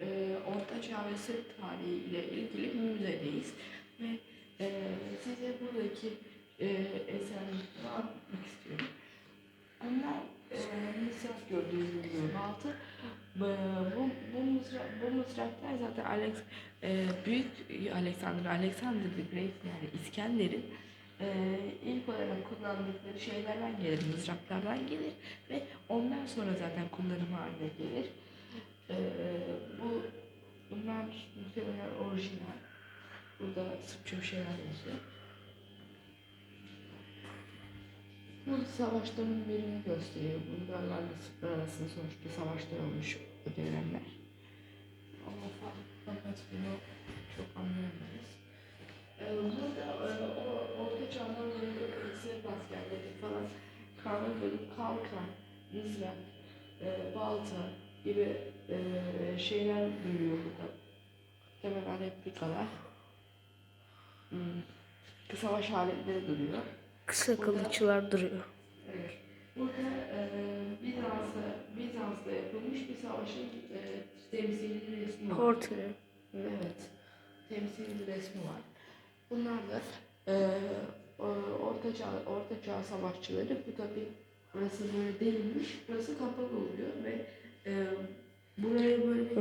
e, Orta Çağ ve Sırp tarihi ile ilgili bir müzedeyiz. Ve e, size buradaki e, eserleri anlatmak istiyorum. Bunlar e, mızrak gördüğünüz gibi baltı. Bu, bu, bu, mızrak, bu mızraklar zaten Alex, e, büyük Alexander, Alexander the Great yani İskender'in e, ilk olarak kullandıkları şeylerden gelir, mızraklardan gelir ve ondan sonra zaten kullanım haline gelir. E, bu bunlar muhtemelen orijinal. Burada Sırpça bir şeyler yazıyor. Bu savaşların birini gösteriyor. Bulgarlarla Sırplar arasında sonuçta savaşlar olmuş o dönemler. Ama fa- fakat bunu çok anlayamayız. Ee, burada e, o orta çağdan beri Sırp askerleri falan kanun bölüp kalkan, mızrak, e, balta gibi e, şeyler duruyor burada. Muhtemelen replikalar. Hmm. Savaş aletleri duruyor. Kısa kılıçlar duruyor. Evet. Burada e, Bizans'ta, Bizans'ta yapılmış bir savaşın e, temsili resmi var. Portre. Evet. Temsili resmi var. Bunlar da e, Orta Çağ, Orta Çağ savaşçıları. Bu tabi burası böyle delinmiş. Burası kapalı oluyor ve e, buraya böyle bir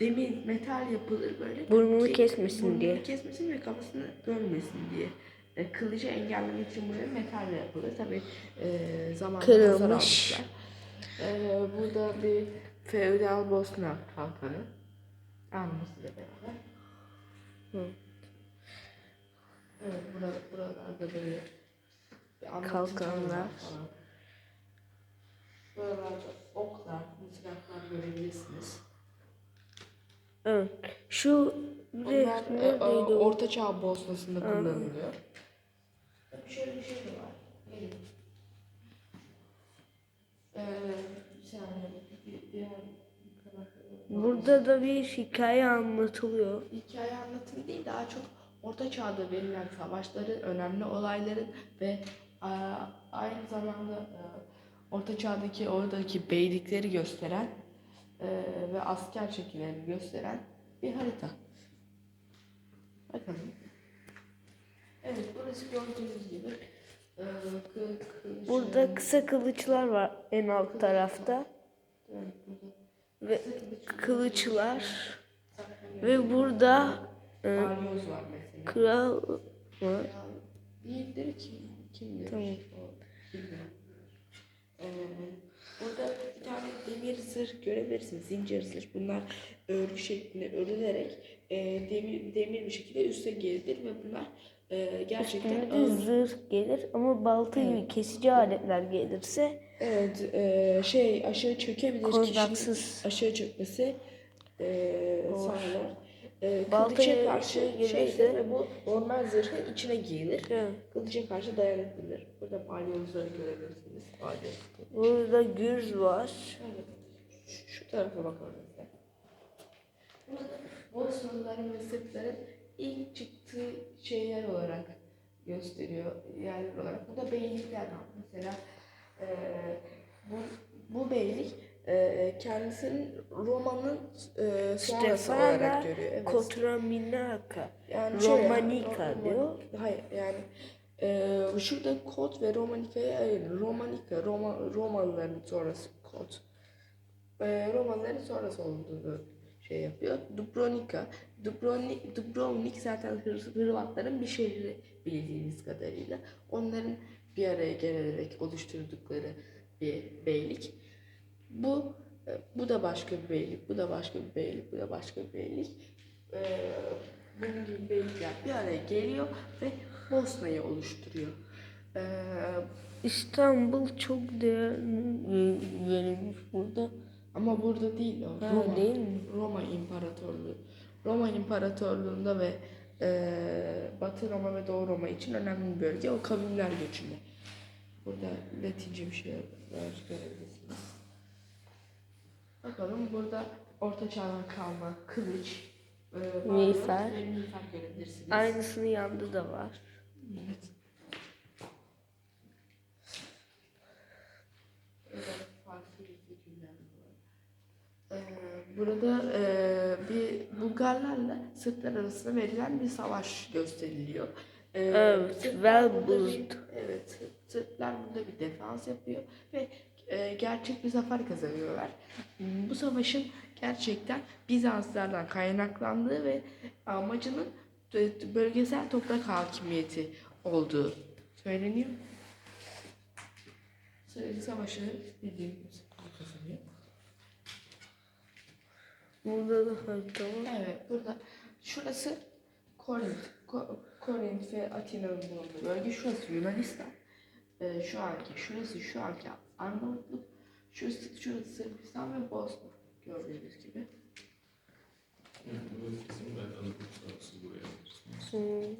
demir, metal yapılır böyle. Burnunu ki kesmesin burnunu diye. kesmesin ve kafasını bölmesin diye. E, kılıcı engellemek için buraya metalle yapılır. Tabi e, zamanla Kırılmış. E, burada bir feodal Bosna kalkanı. Almasıyla beraber. Hı. Evet, burada, buralarda böyle Kalkanlar. Buralarda oklar, mızraklar görebilirsiniz. Evet. Şu bir e, neredeydi e, o? Orta Çağ Bosna'sında kullanılıyor. Tabii şöyle bir şey de var. Gelin. Ee, bir saniye. Bir, diğer Burada da bir hikaye anlatılıyor. hikaye anlatımı değil daha çok Orta Çağ'da verilen savaşların, önemli olayların ve aynı zamanda e, Orta Çağ'daki oradaki beylikleri gösteren e, ve asker şekillerini gösteren bir harita. Bakalım. Evet burası gördüğünüz gibi e, Burada kısa kılıçlar var en alt tarafta. Ve kılıçlar. Ve burada e, kral. Ya, değildir ki. Kim bilir? Tamam. Ee, burada bir tane demir zırh görebilirsiniz. Zincir zırh. Bunlar örgü şeklinde örülerek e, demir, demir bir şekilde üste gerilir ve bunlar e, gerçekten Üstüne de zırh gelir ama balta gibi kesici aletler gelirse Evet, e, şey aşağı çökebilir. Kornaksız. Kişinin aşağı çökmesi e, sağlar. E, kılıca karşı şey gelirse- şeydir ve bu normal zırhın içine giyilir. Evet. Kılıca karşı dayanıklıdır. Burada balyozları görebilirsiniz. Balyoz. burada gürz var. Evet. Şu, şu tarafa bakalım Bosnalıların ve Sırpların ilk çıktığı şeyler olarak gösteriyor. Yerler olarak. Burada beylikler var. Mesela e, bu, bu beylik e, kendisinin Roma'nın e, sonrası olarak görüyor. Evet. Kotraminaka. Yani şöyle, Romanika Ro- diyor. Hayır yani e, şurada kod ve Romanika'ya ayırın. Romanika, Roma, Romalıların sonrası kod. E, Romalıların sonrası olduğunu şey yapıyor. Dubrovnika. Dubrovnik, Dubrovnik zaten Hır- Hırvatların bir şehri bildiğiniz kadarıyla. Onların bir araya gelerek oluşturdukları bir beylik. Bu e, bu da başka bir beylik, bu da başka bir beylik, bu da başka bir beylik. E, bunun gibi beylikler bir araya geliyor ve Bosna'yı oluşturuyor. E, İstanbul çok değerli verilmiş burada. Ama burada değil o. Ha, Roma, değil mi? Roma İmparatorluğu. Roma İmparatorluğu'nda ve e, Batı Roma ve Doğu Roma için önemli bir bölge. O kavimler göçünde. Burada Latince bir şey var görebilirsiniz. Bakalım burada Orta Çağ'dan kalma kılıç, e, Miğfer. ve miğfer görebilirsiniz. Aynısının yanında da var. Evet. Ee, burada e, bir Bulgarlarla Sırplar arasında verilen bir savaş gösteriliyor. E, Evet, Sırplar burada bir- Evet, Sırplar burada bir defans yapıyor ve e, gerçek bir zafer kazanıyorlar. Bu savaşın gerçekten Bizanslardan kaynaklandığı ve amacının e, bölgesel toprak hakimiyeti olduğu söyleniyor. Savaşı bildiğimiz Burada da harita var. Evet, burada şurası Korint, Ko- Korint ve Atina'nın bulunduğu bölge. Şurası Yunanistan. Ee, şu anki, şurası şu anki Arnavutluk. Şurası, şurası Sırbistan ve Bosna gördüğünüz gibi. Evet, buraya. Hmm,